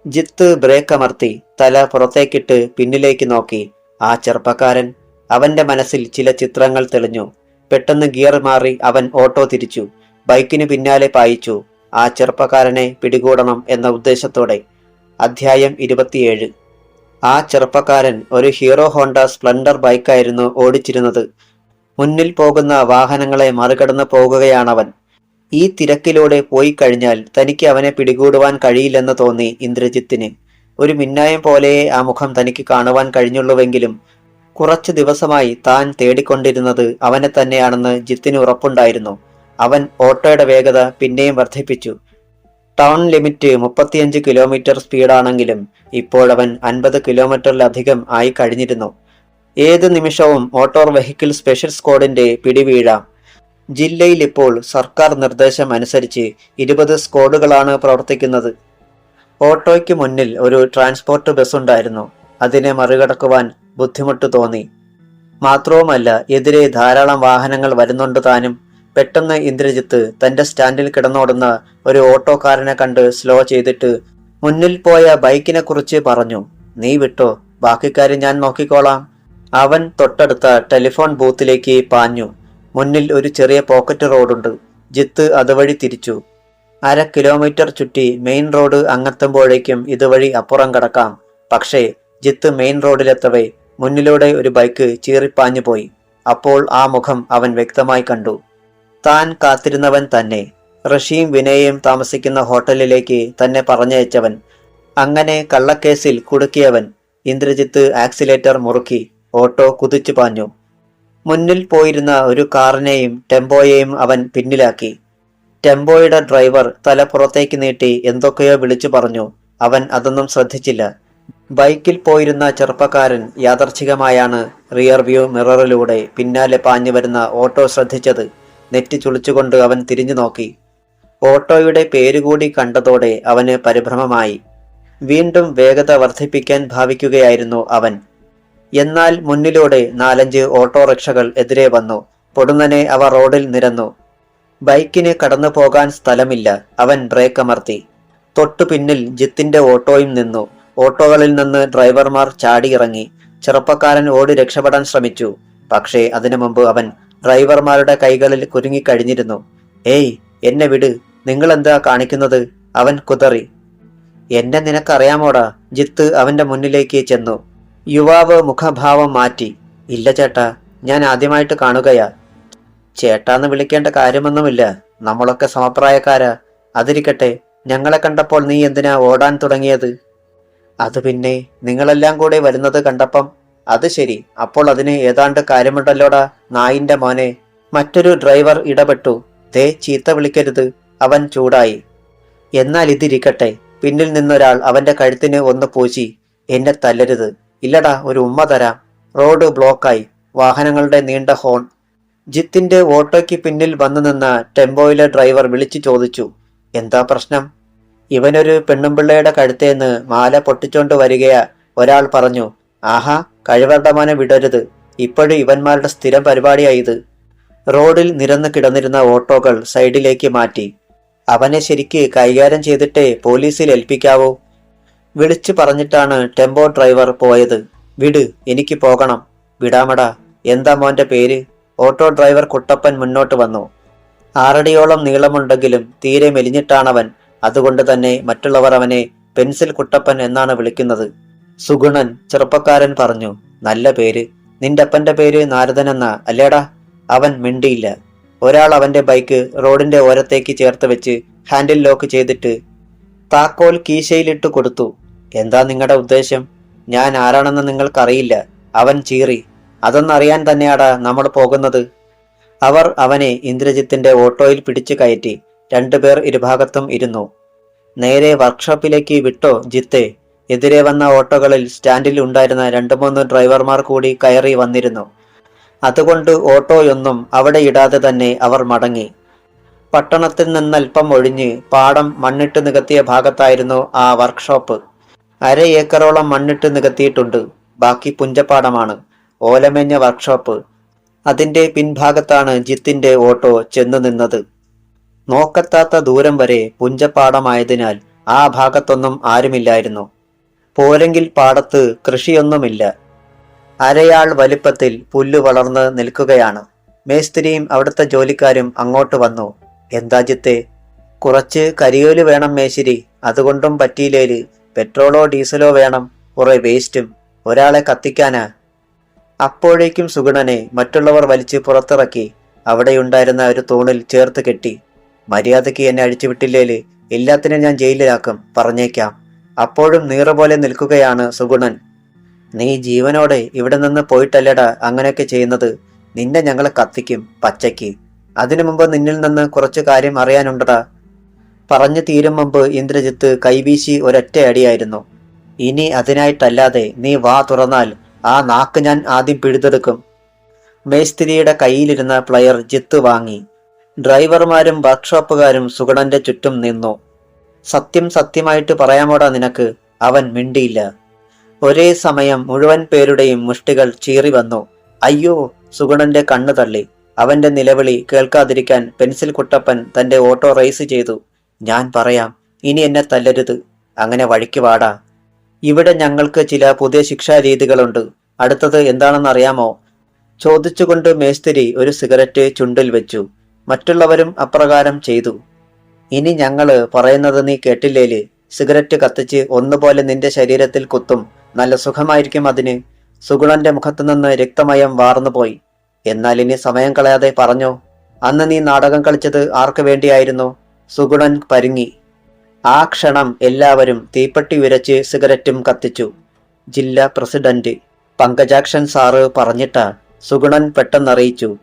ജിത്ത് ബ്രേക്ക് അമർത്തി തല പുറത്തേക്കിട്ട് പിന്നിലേക്ക് നോക്കി. ആ ചെറുപ്പക്കാരൻ അവന്റെ മനസ്സിൽ ചില ചിത്രങ്ങൾ തെളിഞ്ഞു. പെട്ടെന്ന് ഗിയർ മാറി അവൻ ഓട്ടോ തിരിച്ചു. ബൈക്കിന് പിന്നാലെ പായിച്ചു. ആ ചെറുപ്പക്കാരനെ പിടികൂടണം എന്ന ഉദ്ദേശത്തോടെ. അധ്യായം ഇരുപത്തിയേഴ്. ആ ചെറുപ്പക്കാരൻ ഒരു ഹീറോ ഹോണ്ട സ്പ്ലെൻഡർ ബൈക്കായിരുന്നു ഓടിച്ചിരുന്നത്. മുന്നിൽ പോകുന്ന വാഹനങ്ങളെ മറികടന്ന് പോകുകയാണവൻ. ഈ തിരക്കിലൂടെ പോയി കഴിഞ്ഞാൽ തനിക്ക് അവനെ പിടികൂടുവാൻ കഴിയില്ലെന്ന് തോന്നി ഇന്ദ്രജിത്തിന്. ഒരു മിന്നായം പോലെയേ ആ മുഖം തനിക്ക് കാണുവാൻ കഴിഞ്ഞുള്ളൂവെങ്കിലും കുറച്ച് ദിവസമായി താൻ തേടിക്കൊണ്ടിരുന്നത് അവനെ തന്നെയാണെന്ന് ജിത്തിന് ഉറപ്പുണ്ടായിരുന്നു. അവൻ ഓട്ടോയുടെ വേഗത പിന്നെയും വർദ്ധിപ്പിച്ചു. ടൗൺ ലിമിറ്റ് മുപ്പത്തിയഞ്ച് കിലോമീറ്റർ സ്പീഡാണെങ്കിലും ഇപ്പോഴവൻ അൻപത് കിലോമീറ്ററിലധികം ആയി കഴിഞ്ഞിരുന്നു. ഏത് നിമിഷവും മോട്ടോർ വെഹിക്കിൾ സ്പെഷ്യൽ സ്ക്വാഡിന്റെ പിടിവീഴാം. ജില്ലയിൽ ഇപ്പോൾ സർക്കാർ നിർദ്ദേശം അനുസരിച്ച് ഇരുപത് സ്ക്വാഡുകളാണ് പ്രവർത്തിക്കുന്നത്. ഓട്ടോയ്ക്ക് മുന്നിൽ ഒരു ട്രാൻസ്പോർട്ട് ബസ് ഉണ്ടായിരുന്നു. അതിനെ മറികടക്കുവാൻ ബുദ്ധിമുട്ട് തോന്നി. മാത്രവുമല്ല എതിരെ ധാരാളം വാഹനങ്ങൾ വരുന്നുണ്ട് താനും പെട്ടെന്ന് ഇന്ദ്രജിത്ത് തന്റെ സ്റ്റാൻഡിൽ കിടന്നോടുന്ന ഒരു ഓട്ടോക്കാരനെ കണ്ട് സ്ലോ ചെയ്തിട്ട് മുന്നിൽ പോയ ബൈക്കിനെ കുറിച്ച് പറഞ്ഞു. നീ വിട്ടോ? ബാക്കി കാര്യം ഞാൻ നോക്കിക്കോളാം. അവൻ തൊട്ടടുത്ത ടെലിഫോൺ ബൂത്തിലേക്ക് പാഞ്ഞു. മുന്നിൽ ഒരു ചെറിയ പോക്കറ്റ് റോഡുണ്ട്. ജിത്ത് അതുവഴി തിരിച്ചു. അര കിലോമീറ്റർ ചുറ്റി മെയിൻ റോഡ് അങ്ങെത്തുമ്പോഴേക്കും ഇതുവഴി അപ്പുറം കടക്കാം. പക്ഷേ ജിത്ത് മെയിൻ റോഡിലെത്തവേ മുന്നിലൂടെ ഒരു ബൈക്ക് ചീറിപ്പാഞ്ഞു പോയി അപ്പോൾ ആ മുഖം അവൻ വ്യക്തമായി കണ്ടു. താൻ കാത്തിരുന്നവൻ തന്നെ. റഷിയും വിനയും താമസിക്കുന്ന ഹോട്ടലിലേക്ക് തന്നെ പറഞ്ഞയച്ചവൻ. അങ്ങനെ കള്ളക്കേസിൽ കുടുക്കിയവൻ ഇന്ദ്രജിത്ത് ആക്സിലേറ്റർ മുറുക്കി ഓട്ടോ കുതിച്ചു പാഞ്ഞു. മുന്നിൽ പോയിരുന്ന ഒരു കാറിനെയും ടെമ്പോയെയും അവൻ പിന്നിലാക്കി. ടെമ്പോയുടെ ഡ്രൈവർ തല പുറത്തേക്ക് നീട്ടി എന്തൊക്കെയോ വിളിച്ചു പറഞ്ഞു. അവൻ അതൊന്നും ശ്രദ്ധിച്ചില്ല. ബൈക്കിൽ പോയിരുന്ന ചെറുപ്പക്കാരൻ യാദർച്ഛികമായാണ് റിയർ വ്യൂ മിററിലൂടെ പിന്നാലെ പാഞ്ഞു വരുന്ന ഓട്ടോ ശ്രദ്ധിച്ചത്. നെറ്റി ചുളിച്ചുകൊണ്ട് അവൻ തിരിഞ്ഞു നോക്കി. ഓട്ടോയുടെ പേരുകൂടി കണ്ടതോടെ അവന് പരിഭ്രമമായി. വീണ്ടും വേഗത വർദ്ധിപ്പിക്കാൻ ഭാവിക്കുകയായിരുന്നു അവൻ. എന്നാൽ മുന്നിലൂടെ നാലഞ്ച് ഓട്ടോറിക്ഷകൾ എതിരെ വന്നു. പൊടുന്നനെ അവ റോഡിൽ നിരന്നു. ബൈക്കിന് കടന്നു പോകാൻ സ്ഥലമില്ല. അവൻ ബ്രേക്ക് അമർത്തി. തൊട്ടു പിന്നിൽ ജിത്തിന്റെ ഓട്ടോയും നിന്നു. ഓട്ടോകളിൽ നിന്ന് ഡ്രൈവർമാർ ചാടിയിറങ്ങി. ചെറുപ്പക്കാരൻ ഓടി രക്ഷപ്പെടാൻ ശ്രമിച്ചു. പക്ഷേ അതിനു മുമ്പ് അവൻ ഡ്രൈവർമാരുടെ കൈകളിൽ കുരുങ്ങിക്കഴിഞ്ഞിരുന്നു ഏയ് എന്നെ വിട്. നിങ്ങൾ എന്താ കാണിക്കുന്നത്? അവൻ കുതറി. എന്നെ നിനക്കറിയാമോടാ? ജിത്ത് അവന്റെ മുന്നിലേക്ക് ചെന്നു. യുവാവ് മുഖഭാവം മാറ്റി. ഇല്ല ചേട്ടാ ഞാൻ ആദ്യമായിട്ട് കാണുകയാ. ചേട്ടാന്ന് വിളിക്കേണ്ട കാര്യമൊന്നുമില്ല. നമ്മളൊക്കെ സമപ്രായക്കാരാ. അതിരിക്കട്ടെ ഞങ്ങളെ കണ്ടപ്പോൾ നീ എന്തിനാ ഓടാൻ തുടങ്ങിയത്? അത് പിന്നെ നിങ്ങളെല്ലാം കൂടെ വരുന്നത് കണ്ടപ്പം അത് ശരി. അപ്പോൾ അതിന് ഏതാണ്ട് കാര്യമുണ്ടല്ലോടാ? നായിന്റെ മോനെ. മറ്റൊരു ഡ്രൈവർ ഇടപെട്ടു. ദേ ചീത്ത വിളിക്കരുത്. അവൻ ചൂടായി. എന്നാൽ ഇതിരിക്കട്ടെ. പിന്നിൽ നിന്നൊരാൾ അവന്റെ കഴുത്തിന് ഒന്ന് പൂശി. എന്നെ തല്ലരുത്. ഇല്ലടാ ഒരു ഉമ്മ തരാം. റോഡ് ബ്ലോക്കായി. വാഹനങ്ങളുടെ നീണ്ട ഹോൺ. ജിത്തിന്റെ ഓട്ടോയ്ക്ക് പിന്നിൽ വന്നു നിന്ന ടെമ്പോയിലെ ഡ്രൈവർ വിളിച്ചു ചോദിച്ചു എന്താ പ്രശ്നം? ഇവനൊരു പെണ്ണുമ്പിള്ളയുടെ കഴുത്തേന്ന് മാല പൊട്ടിച്ചോണ്ട് വരികയാ ഒരാൾ പറഞ്ഞു ആഹാ കഴിവരുടെ മോനെ വിടരുത്. ഇപ്പോഴും ഇവന്മാരുടെ സ്ഥിരം പരിപാടിയായത്. റോഡിൽ നിരന്ന് കിടന്നിരുന്ന ഓട്ടോകൾ സൈഡിലേക്ക് മാറ്റി. അവനെ ശരിക്ക് കൈകാര്യം ചെയ്തിട്ടേ പോലീസിൽ ഏൽപ്പിക്കാവൂ. വിളിച്ചു പറഞ്ഞിട്ടാണ് ടെമ്പോ ഡ്രൈവർ പോയത്. വിട് എനിക്ക് പോകണം. വിടാമടാ എന്താ മോന്റെ പേര്? ഓട്ടോ ഡ്രൈവർ കുട്ടപ്പൻ മുന്നോട്ട് വന്നു. ആറടിയോളം നീളമുണ്ടെങ്കിലും തീരെ മെലിഞ്ഞിട്ടാണവൻ. അതുകൊണ്ട് തന്നെ മറ്റുള്ളവർ അവനെ പെൻസിൽ കുട്ടപ്പൻ എന്നാണ് വിളിക്കുന്നത്. സുഗുണൻ ചെറുപ്പക്കാരൻ പറഞ്ഞു നല്ല പേര്. നിന്റെ അപ്പന്റെ പേര് നാരദനെന്ന അല്ലേടാ? അവൻ മിണ്ടിയില്ല. ഒരാൾ അവന്റെ ബൈക്ക് റോഡിന്റെ ഓരത്തേക്ക് ചേർത്ത് വെച്ച് ഹാൻഡിൽ ലോക്ക് ചെയ്തിട്ട് താക്കോൽ കീശയിലിട്ട് കൊടുത്തു. എന്താ നിങ്ങളുടെ ഉദ്ദേശം? ഞാൻ ആരാണെന്ന് നിങ്ങൾക്കറിയില്ല. അവൻ ചീറി. അതൊന്നറിയാൻ തന്നെയാടാ നമ്മൾ പോകുന്നത്. അവർ അവനെ ഇന്ദ്രജിത്തിന്റെ ഓട്ടോയിൽ പിടിച്ചു കയറ്റി. രണ്ടുപേർ ഇരുഭാഗത്തും ഇരുന്നു. നേരെ വർക്ക്ഷോപ്പിലേക്ക് വിട്ടോ ജിത്തെ? എതിരെ വന്ന ഓട്ടോകളിൽ സ്റ്റാൻഡിൽ ഉണ്ടായിരുന്ന രണ്ടു മൂന്ന് ഡ്രൈവർമാർ കൂടി കയറി വന്നിരുന്നു. അതുകൊണ്ട് ഓട്ടോയൊന്നും അവിടെ ഇടാതെ തന്നെ അവർ മടങ്ങി. പട്ടണത്തിൽ നിന്നൽപ്പം ഒഴിഞ്ഞ് പാടം മണ്ണിട്ട് നികത്തിയ ഭാഗത്തായിരുന്നു ആ വർക്ക്ഷോപ്പ്. അര ഏക്കറോളം മണ്ണിട്ട് നികത്തിയിട്ടുണ്ട്. ബാക്കി പുഞ്ചപ്പാടമാണ്. ഓലമേഞ്ഞ വർക്ക്ഷോപ്പ്. അതിന്റെ പിൻഭാഗത്താണ് ജിത്തിന്റെ ഓട്ടോ ചെന്നു നിന്നത്. നോക്കത്താത്ത ദൂരം വരെ പുഞ്ചപ്പാടമായതിനാൽ ആ ഭാഗത്തൊന്നും ആരുമില്ലായിരുന്നു. പോരെങ്കിൽ പാടത്ത് കൃഷിയൊന്നുമില്ല. അരയാൾ വലിപ്പത്തിൽ പുല്ല് വളർന്ന് നിൽക്കുകയാണ്. മേസ്തിരിയും അവിടുത്തെ ജോലിക്കാരും അങ്ങോട്ട് വന്നു. എന്താ ജിത്തെ കുറച്ച് കരിയോൽ വേണം മേശിരി. അതുകൊണ്ടും പറ്റിയില്ലേൽ. പെട്രോളോ ഡീസലോ വേണം. കുറെ വേസ്റ്റും. ഒരാളെ കത്തിക്കാനാ. അപ്പോഴേക്കും സുഗുണനെ മറ്റുള്ളവർ വലിച്ച് പുറത്തിറക്കി. അവിടെയുണ്ടായിരുന്ന ഒരു തൂണിൽ ചേർത്ത് കെട്ടി. മര്യാദയ്ക്ക് എന്നെ അഴിച്ചുവിട്ടില്ലേൽ? എല്ലാത്തിനും ഞാൻ ജയിലിലാക്കും. പറഞ്ഞേക്കാം. അപ്പോഴും നീറ പോലെ നിൽക്കുകയാണ് സുഗുണൻ. നീ ജീവനോടെ ഇവിടെ നിന്ന് പോയിട്ടല്ലടാ അങ്ങനെയൊക്കെ ചെയ്യുന്നത്. നിന്നെ ഞങ്ങൾ കത്തിക്കും പച്ചയ്ക്ക്. അതിനു മുമ്പ് നിന്നിൽ നിന്ന് കുറച്ച് കാര്യം അറിയാനുണ്ടടാ. പറഞ്ഞു തീരും മുമ്പ് ഇന്ദ്രജിത്ത് കൈവീശി ഒരൊറ്റ അടിയായിരുന്നു. ഇനി അതിനായിട്ടല്ലാതെ നീ വാ തുറന്നാൽ ആ നാക്ക് ഞാൻ ആദ്യം പിഴുതെടുക്കും. മേസ്തിരിയുടെ കയ്യിലിരുന്ന പ്ലയർ ജിത്ത് വാങ്ങി. ഡ്രൈവർമാരും വർക്ക്ഷോപ്പുകാരും സുഗണന്റെ ചുറ്റും നിന്നു. സത്യം സത്യമായിട്ട് പറയാമോടാ നിനക്ക്? അവൻ മിണ്ടിയില്ല. ഒരേ സമയം മുഴുവൻ പേരുടെയും മുഷ്ടികൾ ചീറി വന്നു. അയ്യോ സുഗുണന്റെ കണ്ണു തള്ളി. അവന്റെ നിലവിളി കേൾക്കാതിരിക്കാൻ പെൻസിൽ കുട്ടപ്പൻ തന്റെ ഓട്ടോ റേസ് ചെയ്തു. ഞാൻ പറയാം ഇനി എന്നെ തല്ലരുത്. അങ്ങനെ വഴിക്ക് വാടാ. ഇവിടെ ഞങ്ങൾക്ക് ചില പുതിയ ശിക്ഷാരീതികളുണ്ട്. അടുത്തത് എന്താണെന്ന് അറിയാമോ ചോദിച്ചുകൊണ്ട് മേസ്തിരി ഒരു സിഗരറ്റ് ചുണ്ടിൽ വെച്ചു. മറ്റുള്ളവരും അപ്രകാരം ചെയ്തു. ഇനി ഞങ്ങൾ പറയുന്നത് നീ കേട്ടില്ലേൽ? സിഗരറ്റ് കത്തിച്ച് ഒന്നുപോലെ നിന്റെ ശരീരത്തിൽ കുത്തും. നല്ല സുഖമായിരിക്കും അതിന്. സുഗുണന്റെ മുഖത്തുനിന്ന് രക്തമയം വാർന്നുപോയി. എന്നാൽ ഇനി സമയം കളയാതെ പറഞ്ഞോ? അന്ന് നീ നാടകം കളിച്ചത് ആർക്കു വേണ്ടിയായിരുന്നു? സുഗുണൻ പരുങ്ങി. ആ ക്ഷണം എല്ലാവരും തീപ്പെട്ടി ഉരച്ച് സിഗരറ്റും കത്തിച്ചു. ജില്ലാ പ്രസിഡന്റ് പങ്കജാക്ഷൻ സാറ് പറഞ്ഞിട്ട സുഗുണൻ പെട്ടെന്നറിയിച്ചു.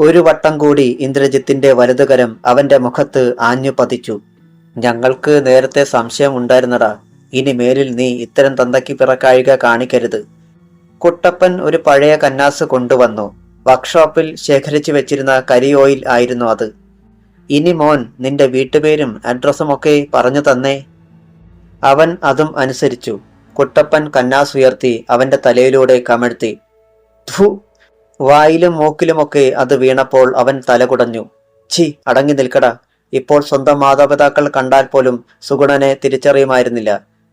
ഒരു വട്ടം കൂടി ഇന്ദ്രജിത്തിന്റെ വലതുകരം അവന്റെ മുഖത്ത് ആഞ്ഞു പതിച്ചു ഞങ്ങൾക്ക് നേരത്തെ സംശയം ഉണ്ടായിരുന്നടാ. ഇനി മേലിൽ നീ ഇത്തരം തന്തയ്ക്ക് പിറക്കാഴിക കാണിക്കരുത്. കുട്ടപ്പൻ ഒരു പഴയ കന്നാസ് കൊണ്ടുവന്നു. വർക്ക്ഷോപ്പിൽ ശേഖരിച്ചു വെച്ചിരുന്ന കരി ഓയിൽ ആയിരുന്നു അത്. ഇനി മോൻ നിന്റെ വീട്ടുപേരും അഡ്രസ്സും ഒക്കെ പറഞ്ഞു തന്നേ. അവൻ അതും അനുസരിച്ചു. കുട്ടപ്പൻ കന്നാസ് ഉയർത്തി അവന്റെ തലയിലൂടെ കമഴ്ത്തി. വായിലും മൂക്കിലുമൊക്കെ അത് വീണപ്പോൾ അവൻ തലകുടഞ്ഞു ഛി അടങ്ങി നിൽക്കട. ഇപ്പോൾ സ്വന്തം മാതാപിതാക്കൾ കണ്ടാൽ പോലും സുഗുണനെ തിരിച്ചറിയുമായിരുന്നില്ല.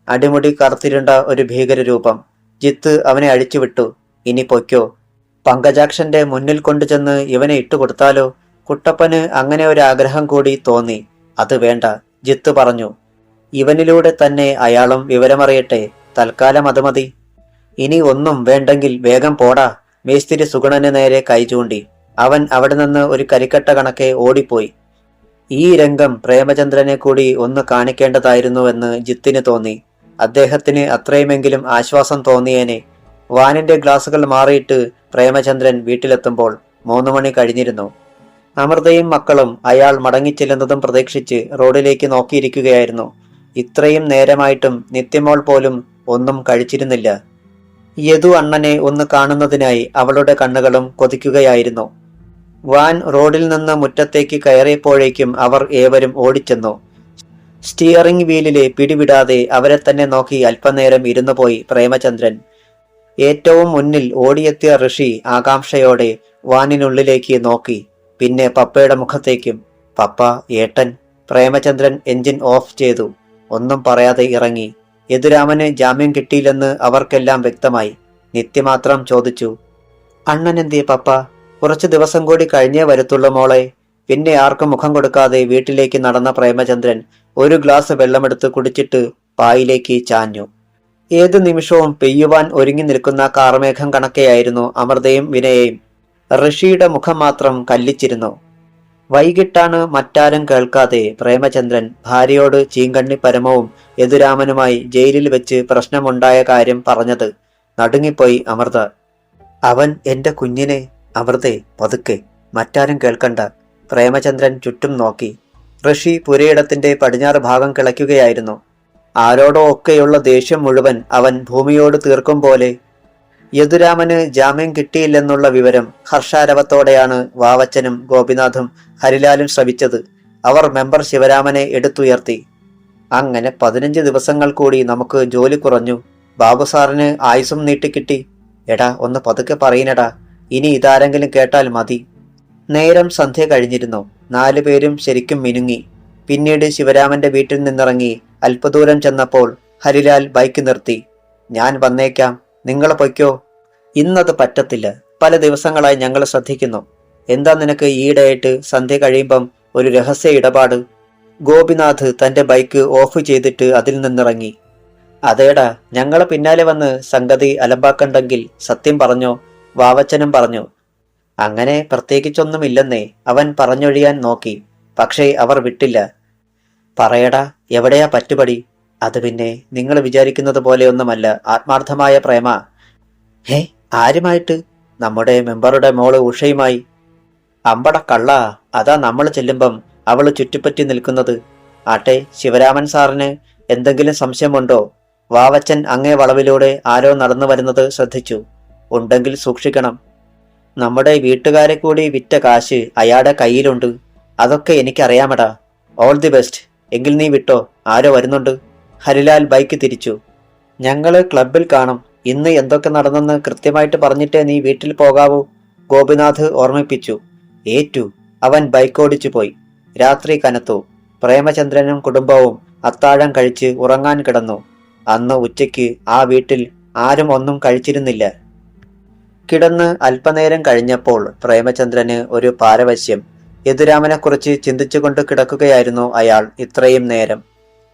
അടിമുടി കറുത്തിരുണ്ട ഒരു ഭീകരരൂപം. ജിത്ത് അവനെ അഴിച്ചുവിട്ടു. ഇനി പൊയ്ക്കോ. പങ്കജാക്ഷന്റെ മുന്നിൽ കൊണ്ടുചെന്ന് ഇവനെ ഇട്ടുകൊടുത്താലോ? കുട്ടപ്പന് അങ്ങനെ ഒരു ആഗ്രഹം കൂടി തോന്നി. അത് വേണ്ട ജിത്ത് പറഞ്ഞു. ഇവനിലൂടെ തന്നെ അയാളും വിവരമറിയട്ടെ. തൽക്കാലം അത് മതി. ഇനി ഒന്നും വേണ്ടെങ്കിൽ വേഗം പോടാ. മേസ്തിരി സുഗണന് നേരെ കൈചൂണ്ടി അവൻ അവിടെ നിന്ന് ഒരു കരിക്കട്ട കണക്കെ ഓടിപ്പോയി. ഈ രംഗം പ്രേമചന്ദ്രനെ കൂടി ഒന്ന് കാണിക്കേണ്ടതായിരുന്നുവെന്ന് ജിത്തിന് തോന്നി. അദ്ദേഹത്തിന് അത്രയുമെങ്കിലും ആശ്വാസം തോന്നിയേനെ. വാനിന്റെ ഗ്ലാസുകൾ മാറിയിട്ട് പ്രേമചന്ദ്രൻ വീട്ടിലെത്തുമ്പോൾ മൂന്നു മണി കഴിഞ്ഞിരുന്നു. അമൃതയും മക്കളും അയാൾ മടങ്ങിച്ചെല്ലുന്നതും പ്രതീക്ഷിച്ച് റോഡിലേക്ക് നോക്കിയിരിക്കുകയായിരുന്നു. ഇത്രയും നേരമായിട്ടും നിത്യമോൾ പോലും ഒന്നും കഴിച്ചിരുന്നില്ല. യദു അണ്ണനെ ഒന്ന് കാണുന്നതിനായി അവളുടെ കണ്ണുകളും കൊതിക്കുകയായിരുന്നു. വാൻ റോഡിൽ നിന്ന് മുറ്റത്തേക്ക് കയറിയപ്പോഴേക്കും അവർ ഏവരും ഓടിച്ചെന്നു. സ്റ്റിയറിംഗ് വീലിലെ പിടിവിടാതെ അവരെ തന്നെ നോക്കി അല്പനേരം ഇരുന്നു പോയി പ്രേമചന്ദ്രൻ. ഏറ്റവും മുന്നിൽ ഓടിയെത്തിയ ഋഷി ആകാംക്ഷയോടെ വാനിനുള്ളിലേക്ക് നോക്കി. പിന്നെ പപ്പയുടെ മുഖത്തേക്കും പപ്പ ഏട്ടൻ പ്രേമചന്ദ്രൻ എഞ്ചിൻ ഓഫ് ചെയ്തു. ഒന്നും പറയാതെ ഇറങ്ങി. യദുരാമന് ജാമ്യം കിട്ടിയില്ലെന്ന് അവർക്കെല്ലാം വ്യക്തമായി. നിത്യമാത്രം ചോദിച്ചു. അണ്ണൻ പപ്പ? കുറച്ചു ദിവസം കൂടി കഴിഞ്ഞേ വരത്തുള്ളൂ മോളെ. പിന്നെ ആർക്കും മുഖം കൊടുക്കാതെ വീട്ടിലേക്ക് നടന്ന പ്രേമചന്ദ്രൻ ഒരു ഗ്ലാസ് വെള്ളമെടുത്ത് കുടിച്ചിട്ട് പായിലേക്ക് ചാഞ്ഞു. ഏത് നിമിഷവും പെയ്യുവാൻ ഒരുങ്ങി നിൽക്കുന്ന കാർമേഘം കണക്കെയായിരുന്നു അമൃതയും വിനയയും. ഋഷിയുടെ മുഖം മാത്രം കല്ലിച്ചിരുന്നു. വൈകിട്ടാണ് മറ്റാരും കേൾക്കാതെ പ്രേമചന്ദ്രൻ ഭാര്യയോട് ചീങ്കണ്ണി പരമവും യദുരാമനുമായി ജയിലിൽ വെച്ച് പ്രശ്നമുണ്ടായ കാര്യം പറഞ്ഞത്. നടുങ്ങിപ്പോയി അമൃത. അവൻ എന്റെ കുഞ്ഞിനെ അമൃതെ പതുക്കെ. മറ്റാരും കേൾക്കണ്ട. പ്രേമചന്ദ്രൻ ചുറ്റും നോക്കി. ഋഷി പുരയിടത്തിന്റെ പടിഞ്ഞാറ് ഭാഗം കിളയ്ക്കുകയായിരുന്നു. ആരോടോ ഒക്കെയുള്ള ദേഷ്യം മുഴുവൻ അവൻ ഭൂമിയോട് തീർക്കും പോലെ യദുരാമന് ജാമ്യം കിട്ടിയില്ലെന്നുള്ള വിവരം ഹർഷാരവത്തോടെയാണ് വാവച്ചനും ഗോപിനാഥും ഹരിലാലും ശ്രവിച്ചത്. അവർ മെമ്പർ ശിവരാമനെ എടുത്തുയർത്തി. അങ്ങനെ പതിനഞ്ച് ദിവസങ്ങൾ കൂടി നമുക്ക് ജോലി കുറഞ്ഞു. ബാബു സാറിന് ആയുസും നീട്ടിക്കിട്ടി. എടാ ഒന്ന് പതുക്കെ പറയുന്നടാ ഇനി ഇതാരെങ്കിലും കേട്ടാൽ മതി. നേരം സന്ധ്യ കഴിഞ്ഞിരുന്നു. നാലു പേരും ശരിക്കും മിനുങ്ങി. പിന്നീട് ശിവരാമന്റെ വീട്ടിൽ നിന്നിറങ്ങി അല്പദൂരം ചെന്നപ്പോൾ ഹരിലാൽ ബൈക്ക് നിർത്തി. ഞാൻ വന്നേക്കാം. നിങ്ങൾ പൊയ്ക്കോ. ഇന്നത് പറ്റത്തില്ല. പല ദിവസങ്ങളായി ഞങ്ങൾ ശ്രദ്ധിക്കുന്നു. എന്താ നിനക്ക് ഈയിടെയായിട്ട് സന്ധ്യ കഴിയുമ്പം ഒരു രഹസ്യ ഇടപാട്? ഗോപിനാഥ് തന്റെ ബൈക്ക് ഓഫ് ചെയ്തിട്ട് അതിൽ നിന്നിറങ്ങി. അതേടാ ഞങ്ങളെ പിന്നാലെ വന്ന് സംഗതി അലമ്പാക്കണ്ടെങ്കിൽ സത്യം പറഞ്ഞോ? വാവച്ചനും പറഞ്ഞു. അങ്ങനെ പ്രത്യേകിച്ചൊന്നുമില്ലെന്നേ അവൻ പറഞ്ഞൊഴിയാൻ നോക്കി. പക്ഷേ അവർ വിട്ടില്ല. പറയടാ എവിടെയാ പറ്റുപടി? അത് പിന്നെ നിങ്ങൾ വിചാരിക്കുന്നത് പോലെയൊന്നുമല്ല ആത്മാർത്ഥമായ പ്രേമ. ഹേ ആരുമായിട്ട്? നമ്മുടെ മെമ്പറുടെ മോൾ ഉഷയുമായി. അമ്പട കള്ള അതാ നമ്മൾ ചെല്ലുമ്പം അവൾ ചുറ്റിപ്പറ്റി നിൽക്കുന്നത്. ആട്ടെ ശിവരാമൻ സാറിന് എന്തെങ്കിലും സംശയമുണ്ടോ? വാവച്ചൻ അങ്ങേ വളവിലൂടെ ആരോ നടന്നു വരുന്നത് ശ്രദ്ധിച്ചു. ഉണ്ടെങ്കിൽ സൂക്ഷിക്കണം. നമ്മുടെ വീട്ടുകാരെ കൂടി വിറ്റ കാശ് അയാളുടെ കയ്യിലുണ്ട്. അതൊക്കെ എനിക്കറിയാമടാ. All the best. എങ്കിൽ നീ വിട്ടോ? ആരോ വരുന്നുണ്ട്. ഹരിലാൽ ബൈക്ക് തിരിച്ചു. ഞങ്ങൾ ക്ലബിൽ കാണും. ഇന്ന് എന്തൊക്കെ നടന്നെന്ന് കൃത്യമായിട്ട് പറഞ്ഞിട്ടേ നീ വീട്ടിൽ പോകാവൂ ഗോപിനാഥ് ഓർമ്മിപ്പിച്ചു. ഏറ്റു. അവൻ ബൈക്കോടിച്ചു പോയി. രാത്രി കനത്തു. പ്രേമചന്ദ്രനും കുടുംബവും അത്താഴം കഴിച്ച് ഉറങ്ങാൻ കിടന്നു. അന്ന് ഉച്ചയ്ക്ക് ആ വീട്ടിൽ ആരും ഒന്നും കഴിച്ചിരുന്നില്ല. കിടന്ന് അല്പനേരം കഴിഞ്ഞപ്പോൾ പ്രേമചന്ദ്രന് ഒരു പാരവശ്യം. യദുരാമനെക്കുറിച്ച് ചിന്തിച്ചുകൊണ്ട് കിടക്കുകയായിരുന്നു അയാൾ ഇത്രയും നേരം.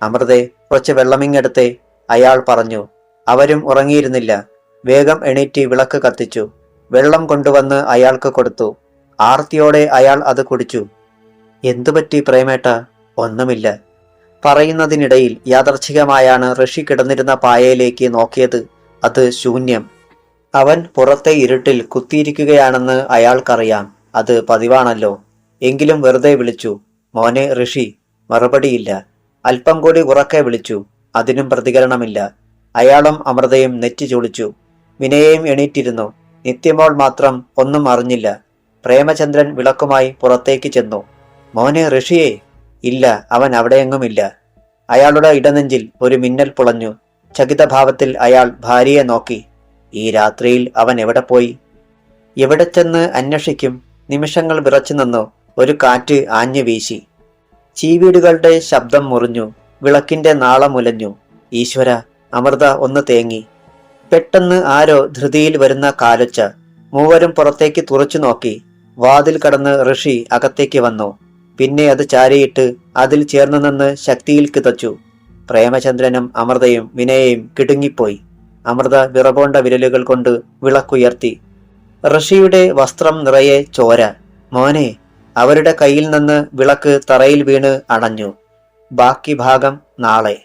അമൃതേ കുറച്ച് വെള്ളമിങ്ങെടുത്തേ അയാൾ പറഞ്ഞു അവരും ഉറങ്ങിയിരുന്നില്ല. വേഗം എണീറ്റ് വിളക്ക് കത്തിച്ചു. വെള്ളം കൊണ്ടുവന്ന് അയാൾക്ക് കൊടുത്തു. ആർത്തിയോടെ അയാൾ അത് കുടിച്ചു. എന്തുപറ്റി പ്രേമേട്ട? ഒന്നുമില്ല. പറയുന്നതിനിടയിൽ യാദർച്ഛികമായാണ് ഋഷി കിടന്നിരുന്ന പായയിലേക്ക് നോക്കിയത്. അത് ശൂന്യം. അവൻ പുറത്തെ ഇരുട്ടിൽ കുത്തിയിരിക്കുകയാണെന്ന് അയാൾക്കറിയാം. അത് പതിവാണല്ലോ. എങ്കിലും വെറുതെ വിളിച്ചു മോനെ ഋഷി മറുപടിയില്ല. അല്പം കൂടി ഉറക്കെ വിളിച്ചു. അതിനും പ്രതികരണമില്ല. അയാളും അമൃതയും നെറ്റി ചുളിച്ചു. വിനയയും എണീറ്റിരുന്നു. നിത്യമോൾ മാത്രം ഒന്നും അറിഞ്ഞില്ല. പ്രേമചന്ദ്രൻ വിളക്കുമായി പുറത്തേക്ക് ചെന്നു. മോനെ ഋഷിയെ. ഇല്ല അവൻ അവിടെയെങ്ങുമില്ല. അയാളുടെ ഇടനെഞ്ചിൽ ഒരു മിന്നൽ പുളഞ്ഞു. ചകിതഭാവത്തിൽ അയാൾ ഭാര്യയെ നോക്കി. ഈ രാത്രിയിൽ അവൻ എവിടെ പോയി? എവിടെ ചെന്ന് അന്വേഷിക്കും? നിമിഷങ്ങൾ വിറച്ചു നിന്നു. ഒരു കാറ്റ് ആഞ്ഞു വീശി. ചീവീടുകളുടെ ശബ്ദം മുറിഞ്ഞു വിളക്കിന്റെ നാളമുലഞ്ഞു ഈശ്വര അമൃത ഒന്ന് തേങ്ങി. പെട്ടെന്ന് ആരോ ധൃതിയിൽ വരുന്ന കാലൊച്ച മൂവരും പുറത്തേക്ക് തുറച്ചു നോക്കി. വാതിൽ കടന്ന് ഋഷി അകത്തേക്ക് വന്നു. പിന്നെ അത് ചാരിയിട്ട് അതിൽ ചേർന്നു നിന്ന് ശക്തിയിൽ കിതച്ചു. പ്രേമചന്ദ്രനും അമൃതയും വിനയയും കിടുങ്ങിപ്പോയി. അമൃത വിറപോണ്ട വിരലുകൾ കൊണ്ട് വിളക്കുയർത്തി. ഋഷിയുടെ വസ്ത്രം നിറയെ ചോര. മോനെ അവരുടെ കയ്യിൽ നിന്ന് വിളക്ക് തറയിൽ വീണ് അണഞ്ഞു ബാക്കി ഭാഗം നാളെ.